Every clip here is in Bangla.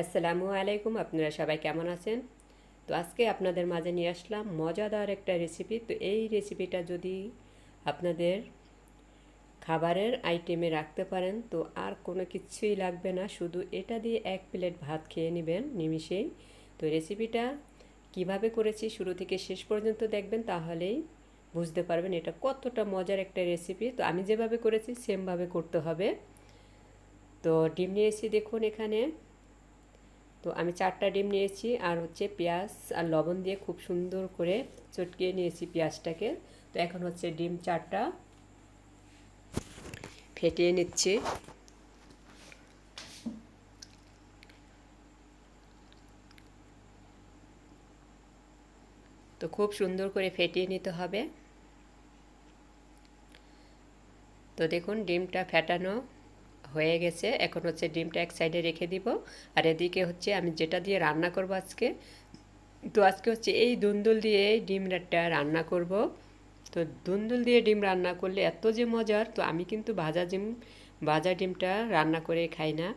আসসালামু আলাইকুম, আপনারা সবাই কেমন আছেন? তো আজকে আপনাদের মাঝে নিয়ে আসলাম মজাদার একটা রেসিপি তো এই রেসিপিটা যদি আপনাদের খাবারের আইটেমে রাখতে পারেন, তো আর কোনো কিছুই লাগবে না। শুধু এটা দিয়ে এক প্লেট ভাত খেয়ে নেবেন নিমিষেই। তো রেসিপিটা কীভাবে করেছি শুরু থেকে শেষ পর্যন্ত দেখবেন, তাহলেই বুঝতে পারবেন এটা কতটা মজার একটা রেসিপি তো আমি যেভাবে করেছি সেমভাবে করতে হবে। তো ডিম নিয়েছি দেখুন এখানে। তো আমি চারটা ডিম নিয়েছি আর হচ্ছে পেঁয়াজ আর লবণ দিয়ে খুব সুন্দর করে চটকিয়ে নিয়েছি পেঁয়াজটাকে। তো এখন হচ্ছে ডিম চারটা ফেটিয়ে নিচ্ছি। তো খুব সুন্দর করে ফেটিয়ে নিতে হবে। তো দেখুন ডিমটা ফেটানো হয়ে গেছে। এখন হচ্ছে ডিমটা এক সাইডে রেখে দিব। আর এদিকে হচ্ছে আমি যেটা দিয়ে রান্না করব আজকে, তো আজকে হচ্ছে এই দুন্দুল দিয়ে ডিমটা রান্না করব। তো দুন্দুল দিয়ে ডিম রান্না করলে এত যে মজার, তো আমি কিন্তু ভাজা ডিম, ভাজা ডিমটা রান্না করে খাই না।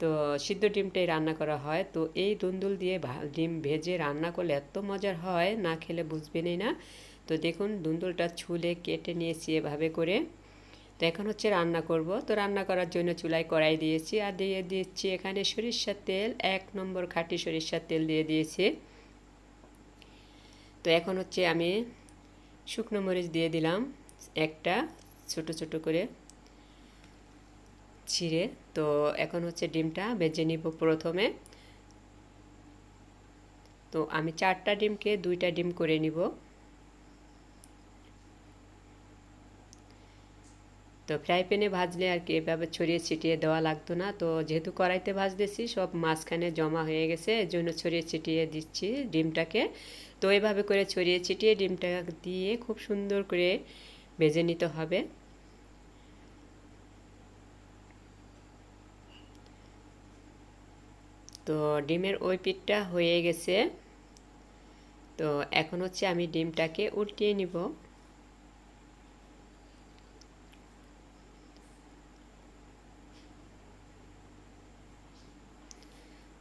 তো সিদ্ধ ডিমটাই রান্না করা হয়। তো এই দুন্দুল দিয়ে ডিম ভেজে রান্না করলে এত মজার হয়, না খেলে বুঝবেনই না। তো দেখুন দুন্দুলটা ছুলে কেটে নিয়েছি এভাবে করে। তো এখন হচ্ছে রান্না করব। তো রান্না করার জন্য চুলায় কড়াই দিয়েছি আর দিয়ে দিয়েছি এখানে সরিষার তেল, এক নম্বর খাঁটি সরিষার তেল দিয়ে দিয়েছি। তো এখন হচ্ছে আমি শুকনো মরিচ দিয়ে দিলাম একটা ছোট ছোট করে ছিঁড়ে। তো এখন হচ্ছে ডিমটা ভেজে নিব প্রথমে। তো আমি চারটা ডিমকে দুইটা ডিম করে নিব। তো ফ্রাই প্যানে ভাজলে আর কি এভাবে ছড়িয়ে ছিটিয়ে দেওয়া লাগতো না। তো যেহেতু কড়াইতে ভাজতেছি, সব মাঝখানে জমা হয়ে গেছে এর জন্য ছড়িয়ে ছিটিয়ে দিচ্ছি ডিমটাকে। তো এভাবে করে ছড়িয়ে ছিটিয়ে ডিমটা দিয়ে খুব সুন্দর করে ভেজে নিতে হবে। তো ডিমের ওই পিঠটা হয়ে গেছে। তো এখন হচ্ছে আমি ডিমটাকে উল্টিয়ে নিব।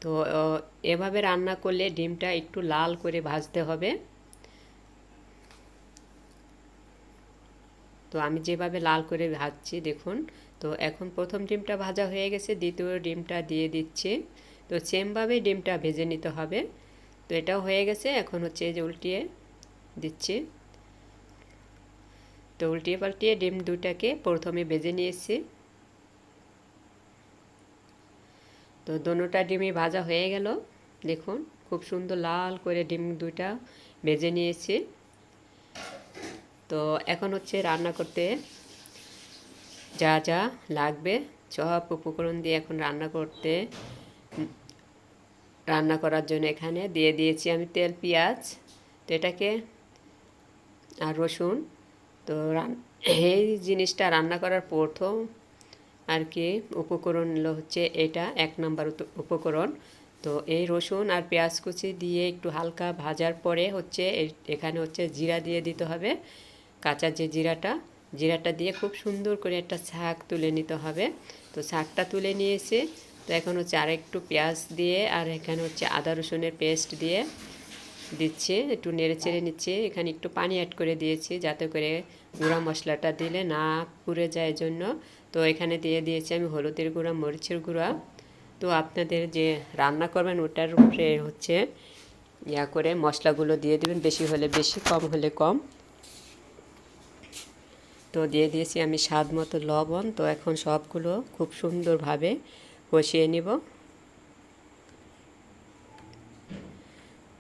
তো এভাবে রান্না করলে ডিমটা একটু লাল করে ভাজতে হবে। তো আমি যেভাবে লাল করে ভাজছি, দেখুন। তো এখন প্রথম ডিমটা ভাজা হয়ে গেছে, দ্বিতীয় ডিমটা দিয়ে দিচ্ছি। তো সেমভাবে ডিমটা ভেজে নিতে হবে। তো এটাও হয়ে গেছে, এখন হচ্ছে যে উল্টিয়ে দিচ্ছি। তো উল্টিয়ে পাল্টিয়ে ডিম দুটাকে প্রথমে ভেজে নিয়েছি। তো দোনোটা ডিমই ভাজা হয়ে গেল। দেখুন, খুব সুন্দর লাল করে ডিম দুইটা ভেজে নিয়েছি। তো এখন হচ্ছে রান্না করতে যা যা লাগবে সব উপকরণ দিয়ে এখন রান্না করতে, রান্না করার জন্য এখানে দিয়ে দিয়েছি আমি তেল, পেঁয়াজ। তো এটাকে আর রসুন। তো এই জিনিসটা রান্না করার প্রথম আর কি উপকরণ হচ্ছে এটা এক নাম্বার উপকরণ। তো এই রসুন আর পেঁয়াজ কুচি দিয়ে একটু হালকা ভাজার পরে হচ্ছে এখানে হচ্ছে জিরা দিয়ে দিতে হবে, কাঁচা যে জিরাটা জিরাটা দিয়ে খুব সুন্দর করে একটা শাক তুলে নিতে হবে। তো শাকটা তুলে নিয়েছে, তো এখন হচ্ছে আর একটু পেঁয়াজ দিয়ে আর এখানে হচ্ছে আদা রসুনের পেস্ট দিয়ে দিচ্ছে, একটু নেড়ে চেড়ে নিচ্ছে, এখানে একটু পানি অ্যাড করে দিয়েছি যাতে করে গুঁড়া মশলাটা দিলে না পুড়ে যায় জন্য তো এখানে দিয়ে দিয়েছি আমি হলুদের গুঁড়া, মরিচের গুঁড়া। তো আপনাদের যে রান্না করবেন ওটার উপরে হচ্ছে ইয়া করে মশলাগুলো দিয়ে দেবেন, বেশি হলে বেশি, কম হলে কম। তো দিয়ে দিয়েছি আমি স্বাদ মতো লবণ। তো এখন সবগুলো খুব সুন্দরভাবে কষিয়ে নিব।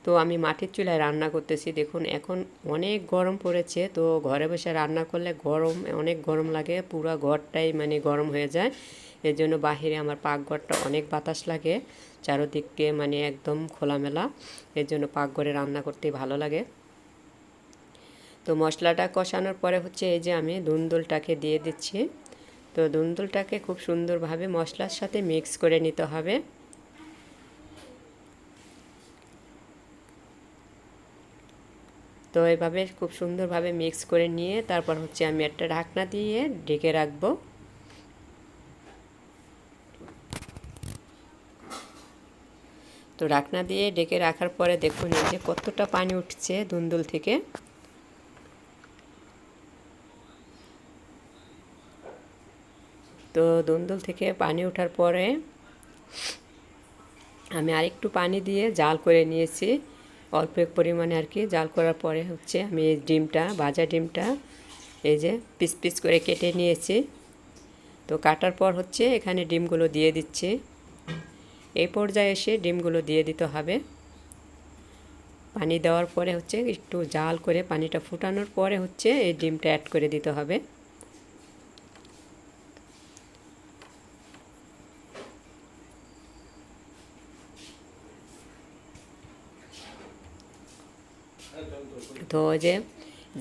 তো আমি মাটির চুলায় রান্না করতেছি। দেখুন, এখন অনেক গরম পড়েছে। তো ঘরে বসে রান্না করলে গরম, অনেক গরম লাগে, পুরো ঘরটাই মানে গরম হয়ে যায়। এর জন্য বাহিরে আমার পাকঘরটা অনেক বাতাস লাগে, চারোদিককে মানে একদম খোলামেলা। এর জন্য পাকঘরে রান্না করতে ভালো লাগে। তো মশলাটা কষানোর পরে হচ্ছে এই যে আমি দুন্দুলটাকে দিয়ে দিচ্ছি। তো দুন্দুলটাকে খুব সুন্দরভাবে মশলার সাথে মিক্স করে নিতে হবে। তো এভাবে খুব সুন্দরভাবে মিক্স করে নিয়ে তারপর হচ্ছে আমি একটা ঢাকনা দিয়ে ঢেকে রাখব। তো ঢাকনা দিয়ে ডেকে রাখার পরে দেখুন এই যে কতটা পানি উঠছে দুন্দুল থেকে। তো দুন্দুল থেকে পানি ওঠার পরে আমি আরেকটু পানি দিয়ে জাল করে নিয়েছি। অল্প এক পরিমাণে আর কি জাল করার পরে হচ্ছে আমি এই ডিমটা, ভাজা ডিমটা এই যে পিস পিস করে কেটে নিয়েছি। তো কাটার পর হচ্ছে এখানে ডিমগুলো দিয়ে দিচ্ছি। এই পর্যায়ে এসে ডিমগুলো দিয়ে দিতে হবে। পানি দেওয়ার পরে হচ্ছে একটু জাল করে পানিটা ফুটানোর পরে হচ্ছে এই ডিমটা অ্যাড করে দিতে হবে। তো যে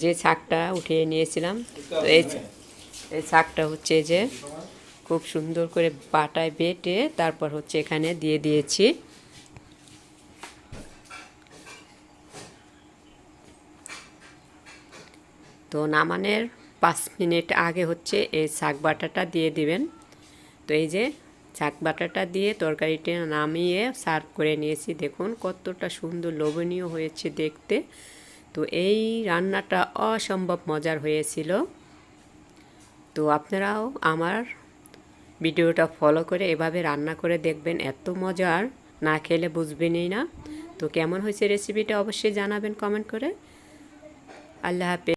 যে শাকটা উঠিয়ে নিয়েছিলাম, তো এই এই শাকটা হচ্ছে যে খুব সুন্দর করে বাটায় বেটে তারপর হচ্ছে এখানে দিয়ে দিয়েছি। তো নামানের পাঁচ মিনিট আগে হচ্ছে এই শাক বাটাটা দিয়ে দিবেন। তো এই যে শাক বাটাটা দিয়ে তরকারিটা নামিয়ে সার্ভ করে নিয়েছি। দেখুন কতটা সুন্দর লোভনীয় হয়েছে দেখতে। তো এই রান্নাটা অসম্ভব মজার হয়েছিল। তো আপনারাও আমার ভিডিওটা ফলো করে এভাবে রান্না করে দেখবেন, এত মজার। না খেলে বুঝবেনই না। তো কেমন হয়েছে রেসিপিটা অবশ্যই জানাবেন কমেন্ট করে। আল্লাহ হাফেজ।